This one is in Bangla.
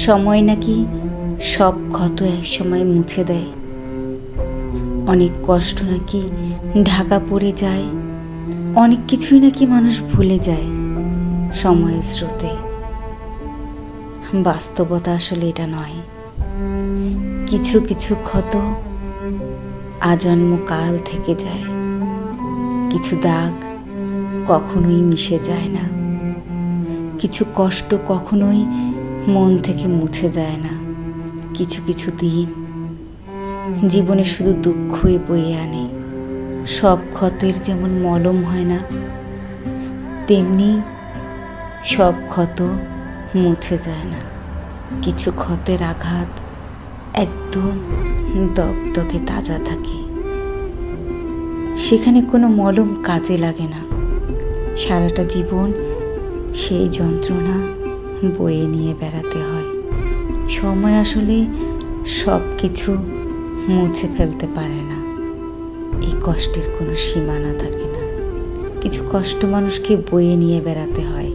সময় নাকি সব ক্ষত এক সময় মুছে দেয়। অনেক কষ্ট নাকি ঢাকা পড়ে যায়। অনেক কিছুই নাকি মানুষ ভুলে যায় সময়ের স্রোতে। বাস্তবতা আসলে এটা নয়। কিছু কিছু ক্ষত আজন্ম কাল থেকে যায়। কিছু দাগ কখনোই মিশে যায় না। কিছু কষ্ট কখনোই মন থেকে মুছে যায় না। কিছু কিছু দিন জীবনে শুধু দুঃখই বয়ে আনে। সব ক্ষতের যেমন মলম হয় না, তেমনি সব ক্ষত মুছে যায় না। কিছু ক্ষতের আঘাত একদম দগদগে তাজা থাকে। সেখানে কোনো মলম কাজে লাগে না। সারাটা জীবন সেই যন্ত্রণা বয়ে নিয়ে বেড়াতে হয়। সময় আসলে সব কিছু মুছে ফেলতে পারে না। এই কষ্টের কোনো সীমানা থাকে না। কিছু কষ্ট মানুষকে বয়ে নিয়ে বেড়াতে হয়।